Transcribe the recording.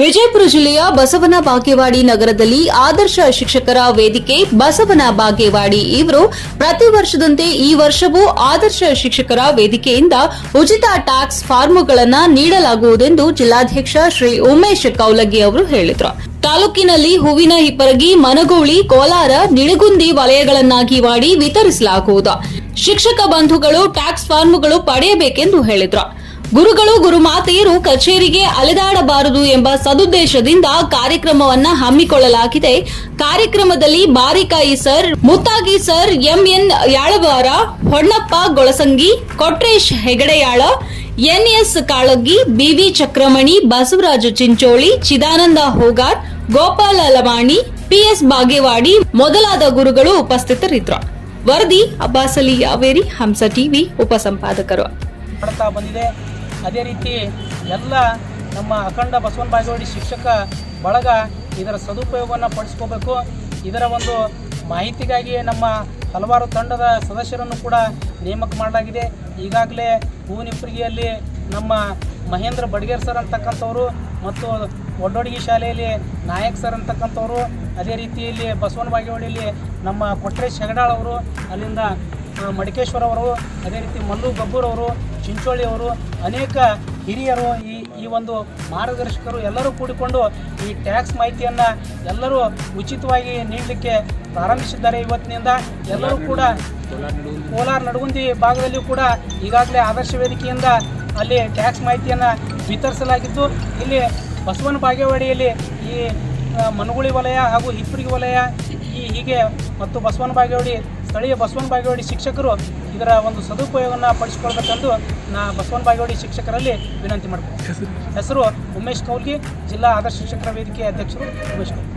ವಿಜಯಪುರ ಜಿಲ್ಲೆಯ ಬಸವನ ಬಾಗೇವಾಡಿ ನಗರದಲ್ಲಿ ಆದರ್ಶ ಶಿಕ್ಷಕರ ವೇದಿಕೆ ಬಸವನ ಬಾಗೇವಾಡಿ. ಇವರು ಪ್ರತಿ ವರ್ಷದಂತೆ ಈ ವರ್ಷವೂ ಆದರ್ಶ ಶಿಕ್ಷಕರ ವೇದಿಕೆಯಿಂದ ಉಚಿತ ಟ್ಯಾಕ್ಸ್ ಫಾರ್ಮುಗಳನ್ನು ನೀಡಲಾಗುವುದೆಂದು ಜಿಲ್ಲಾಧ್ಯಕ್ಷ ಶ್ರೀ ಉಮೇಶ್ ಕೌಲಗಿ ಅವರು ಹೇಳಿದರು. ತಾಲೂಕಿನಲ್ಲಿ ಹೂವಿನ ಹಿಪ್ಪರಗಿ, ಮನಗೋಳಿ, ಕೋಲಾರ, ನಿಡಗುಂದಿ ವಲಯಗಳನ್ನಾಗಿ ಮಾಡಿ ವಿತರಿಸಲಾಗುವುದು. ಶಿಕ್ಷಕ ಬಂಧುಗಳು ಟ್ಯಾಕ್ಸ್ ಫಾರ್ಮುಗಳು ಪಡೆಯಬೇಕೆಂದು ಹೇಳಿದರು. ಗುರುಗಳು, ಗುರುಮಾತೆಯರು ಕಚೇರಿಗೆ ಅಲೆದಾಡಬಾರದು ಎಂಬ ಸದುದ್ದೇಶದಿಂದ ಕಾರ್ಯಕ್ರಮವನ್ನ ಹಮ್ಮಿಕೊಳ್ಳಲಾಗಿದೆ. ಕಾರ್ಯಕ್ರಮದಲ್ಲಿ Barikayi sir, Muttagi sir, MN Yalawar, Honnappa Golasangi, Kotresh Hegadeyal, NS Kalaggi, BV Chakramani, Basavaraja Chincholi, Chidananda Hogar, Gopala Lavani, PS Bagewadi ಮೊದಲಾದ ಗುರುಗಳು ಉಪಸ್ಥಿತರಿದ್ದರು. ವರದಿ, ಅಬ್ಬಾಸಲಿ ಯಾವೇರಿ ಹಂಸ ಟಿವಿ ಉಪಸಂಪಾದಕರು. ಬಂದಿದೆ. ಅದೇ ರೀತಿ ಎಲ್ಲ ನಮ್ಮ ಅಖಂಡ ಬಸವನ ಬಾಗೇವಾಡಿ ಶಿಕ್ಷಕ ಬಳಗ ಇದರ ಸದುಪಯೋಗವನ್ನು ಪಡಿಸ್ಕೋಬೇಕು. ಇದರ ಒಂದು ಮಾಹಿತಿಗಾಗಿ ನಮ್ಮ ಹಲವಾರು ತಂಡದ ಸದಸ್ಯರನ್ನು ಕೂಡ ನೇಮಕ ಮಾಡಲಾಗಿದೆ. ಈಗಾಗಲೇ ಹೂವಿನಿಪ್ರಿಗೆಯಲ್ಲಿ ನಮ್ಮ ಮಹೇಂದ್ರ ಬಡ್ಗೇರ್ ಸರ್ ಅಂತಕ್ಕಂಥವ್ರು ಮತ್ತು ಒಡ್ಡೊಡಗಿ ಶಾಲೆಯಲ್ಲಿ ನಾಯಕ್ ಸರ್ ಅಂತಕ್ಕಂಥವ್ರು. ಅದೇ ರೀತಿಯಲ್ಲಿ ಬಸವನ ಬಾಗೇವಾಡಿಯಲ್ಲಿ ನಮ್ಮ ಕೊಟ್ರೇಶ್ ಹೆಗಡಾಳ್ ಅವರು, ಅಲ್ಲಿಂದ ಆ, ಮಡಿಕೇಶ್ವರ ಅವರು ಅದೇ ರೀತಿ ಮಲ್ಲು ಗಬ್ಬೂರ್ ಅವರು ಚಿಂಚೋಳಿ ಅವರು ಅನೇಕ ಹಿರಿಯರು ಈ ಈ ಒಂದು ಮಾರ್ಗದರ್ಶಕರು ಎಲ್ಲರೂ ಕೂಡಿಕೊಂಡು ಈ ಟ್ಯಾಕ್ಸ್ ಮಾಹಿತಿಯನ್ನು ಎಲ್ಲರೂ ಉಚಿತವಾಗಿ ನೀಡಲಿಕ್ಕೆ ಪ್ರಾರಂಭಿಸಿದ್ದಾರೆ ಇವತ್ತಿನಿಂದ. ಎಲ್ಲರೂ ಕೂಡ ಕೋಲಾರ ನಡಗುಂದಿ ಭಾಗದಲ್ಲಿಯೂ ಕೂಡ ಈಗಾಗಲೇ ಆದರ್ಶ ವೇದಿಕೆಯಿಂದ ಅಲ್ಲಿ ಟ್ಯಾಕ್ಸ್ ಮಾಹಿತಿಯನ್ನು ವಿತರಿಸಲಾಗಿದ್ದು ಇಲ್ಲಿ ಬಸವನ ಬಾಗೇವಾಡಿಯಲ್ಲಿ ಈ ಮನಗುಳಿ ವಲಯ ಹಾಗೂ ಹಿಪ್ಪುರಿಗೆ ವಲಯ ಈ ಹೀಗೆ ಮತ್ತು ಬಸವನ ಬಾಗೇವಾಡಿ ಸ್ಥಳೀಯ ಬಸವನ ಬಾಗೇವಾಡಿ ಶಿಕ್ಷಕರು ಇದರ ಒಂದು ಸದುಪಯೋಗವನ್ನು ಪಡಿಸಿಕೊಳ್ಬೇಕೆಂದು ನಾ ಬಸವನ ಬಾಗೇವಾಡಿ ಶಿಕ್ಷಕರಲ್ಲಿ ವಿನಂತಿ ಮಾಡ್ತೀನಿ ಹೆಸರು ಉಮೇಶ್ ಕೌಲ್ಗಿ ಜಿಲ್ಲಾ ಆದರ್ಶ ಶಿಕ್ಷಕರ ವೇದಿಕೆ ಅಧ್ಯಕ್ಷರು ಉಮೇಶ್ ಕೌಲ್ಗಿ.